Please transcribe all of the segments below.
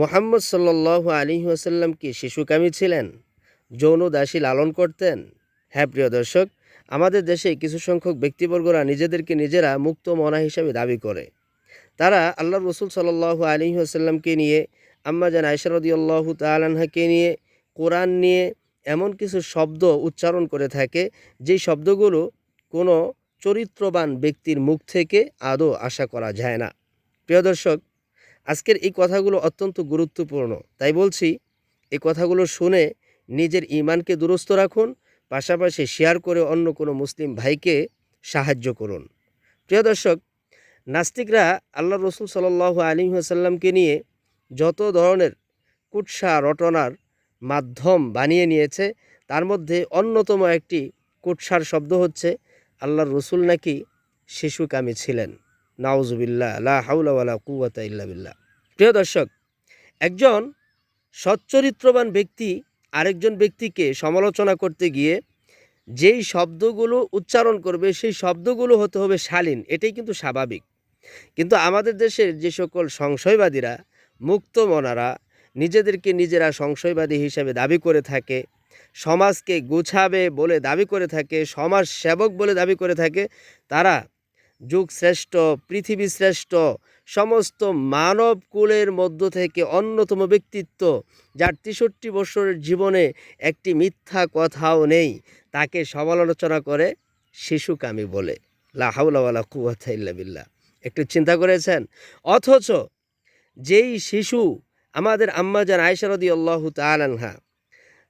মোহাম্মদ সাল্লাহ আলী আসাল্লাম কি শিশুকামী ছিলেন? যৌন দাসী লালন করতেন? হ্যাঁ প্রিয় দর্শক, আমাদের দেশে কিছু সংখ্যক ব্যক্তিবর্গরা নিজেদেরকে নিজেরা মুক্ত মনা হিসাবে দাবি করে। তারা আল্লাহ রসুল সাল্লাহ আলী আসাল্লামকে নিয়ে, আম্মা জান আয়সারদি আল্লাহ তালাহাকে নিয়ে, কোরআন নিয়ে এমন কিছু শব্দ উচ্চারণ করে থাকে, যেই শব্দগুলো কোনো চরিত্রবান ব্যক্তির মুখ থেকে আদৌ আশা করা যায় না। প্রিয় দর্শক আজকের এই কথাগুলো অত্যন্ত গুরুত্বপূর্ণ। তাই বলছি, এই কথাগুলো শুনে নিজের ইমানকে দুরস্থ রাখুন, পাশাপাশি শেয়ার করে অন্য কোনো মুসলিম ভাইকে সাহায্য করুন। প্রিয় দর্শক, নাস্তিকরা আল্লাহ রসুল সাল্লাহ আলী আসাল্লামকে নিয়ে যত ধরনের কুৎসা রটনার মাধ্যম বানিয়ে নিয়েছে, তার মধ্যে অন্যতম একটি কুৎসার শব্দ হচ্ছে, আল্লাহর রসুল নাকি শিশুকামী ছিলেন। নাউজুবিল্লাহ, লা হাউলা কুয়াতা ইল্লা বিল্লাহ। প্রিয় দর্শক, একজন সচ্চরিত্রবান ব্যক্তি আরেকজন ব্যক্তিকে সমালোচনা করতে গিয়ে যেই শব্দগুলো উচ্চারণ করবে, সেই শব্দগুলো হতে হবে শালীন। এটাই কিন্তু স্বাভাবিক। কিন্তু আমাদের দেশের যে সকল সংশয়বাদীরা, মুক্ত মনারা, নিজেদেরকে নিজেরা সংশয়বাদী হিসেবে দাবি করে থাকে, সমাজকে গুছাবে বলে দাবি করে থাকে সমাজ সেবক বলে দাবি করে থাকে, তারা যুগ শ্রেষ্ঠ পৃথিবী শ্রেষ্ঠ সমস্ত মানব কুলের মধ্য থেকে অন্যতম ব্যক্তিত্ব, যার তেষট্টি বছরের জীবনে একটি মিথ্যা কথাও নেই, তাকে সমালোচনা করে শিশুকামী বলে। লাহাউলা কুয়াথা ইল্লা বিল্লাহ। একটু চিন্তা করেছেন? অথচ যেই শিশু আমাদের আম্মাজান আয়সারদি আল্লাহ তালানহা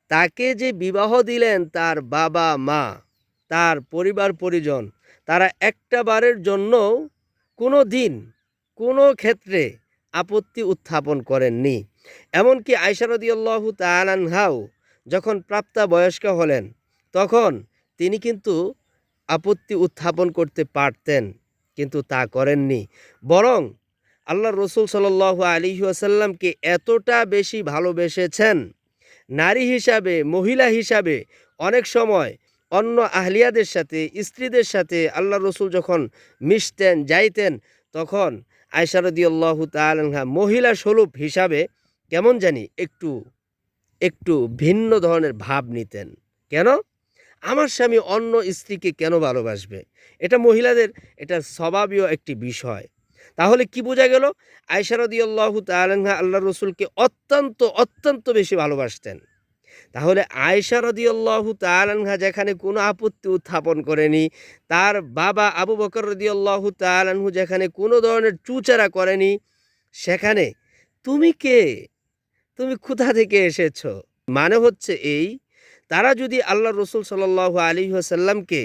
তাকে যে বিবাহ দিলেন তার বাবা মা তার পরিবার পরিজন। তারা একটা বারের জন্য কোনো দিন, কোনো ক্ষেত্রে আপত্তি উত্থাপন করেননি। এমনকি আয়সারদি আল্লাহ তালানহাও যখন প্রাপ্তা বয়স্ক হলেন, তখন তিনি কিন্তু আপত্তি উত্থাপন করতে পারতেন, কিন্তু তা করেননি। বরং আল্লাহ রসুল সাল আলী আসাল্লামকে এতটা বেশি ভালোবেসেছেন, নারী হিসাবে, মহিলা হিসাবে অনেক সময় অন্য আহলিয়াদের সাথে, স্ত্রীদের সাথে আল্লাহ রসুল যখন মিশতেন, যাইতেন, তখন আয়সারদি আল্লাহ তালহা মহিলা স্বরূপ হিসাবে কেমন জানি একটু একটু ভিন্ন ধরনের ভাব নিতেন। কেন? আমার স্বামী অন্য স্ত্রীকে কেন ভালোবাসবে? এটা মহিলাদের, এটা স্বভাবীয় একটি বিষয়। তাহলে কি বোঝা গেল? আয়সারদি আল্লাহ তালহা আল্লাহ রসুলকে অত্যন্ত অত্যন্ত বেশি ভালোবাসতেন। তাহলে আয়সা রদিয়াল্লাহু তালানহা যেখানে কোনো আপত্তি উত্থাপন করেনি, তার বাবা আবু বকর রদিয়াল্লাহু তালানহু যেখানে কোনো ধরনের চুচারা করেনি, সেখানে তুমি কে? তুমি কোথা থেকে এসেছ? মানে হচ্ছে এই, তারা যদি আল্লাহ রসুল সাল আলী আসাল্লামকে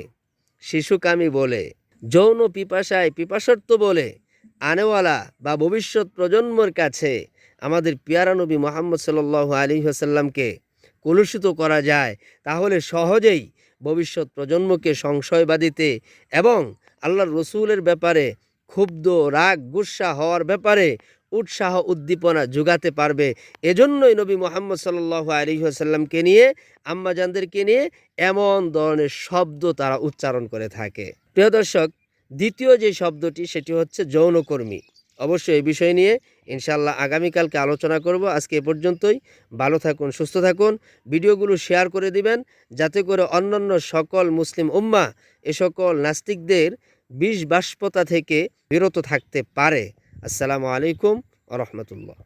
শিশুকামী বলে, যৌন পিপাসায় পিপাসত্ব বলে, আনেওয়ালা বা ভবিষ্যৎ প্রজন্মর কাছে আমাদের পিয়ারা নবী মোহাম্মদ সাল আলী আসাল্লামকে কলুষিত করা যায়, তাহলে সহজেই ভবিষ্যৎ প্রজন্মকে সংশয়বাদিতে এবং আল্লাহর রসুলের ব্যাপারে ক্ষুব্ধ, রাগ, গুসা হওয়ার ব্যাপারে উৎসাহ, উদ্দীপনা যোগাতে পারবে। এজন্যই নবী মোহাম্মদ সাল্লাহ আলিহাসাল্লামকে নিয়ে, আম্মাজানদেরকে নিয়ে এমন ধরনের শব্দ তারা উচ্চারণ করে থাকে। প্রিয় দর্শক, দ্বিতীয় যে শব্দটি, সেটি হচ্ছে যৌনকর্মী। অবশ্যই এই বিষয় নিয়ে ইনশাল্লাহ আগামীকালকে আলোচনা করব। আজকে এ পর্যন্তই। ভালো থাকুন, সুস্থ থাকুন। ভিডিওগুলো শেয়ার করে দিবেন, যাতে করে অন্যান্য সকল মুসলিম উম্মা এ সকল নাস্তিকদের বিষ বাষ্পতা থেকে বিরত থাকতে পারে। আসসালামু আলাইকুম রহমতুল্লাহ।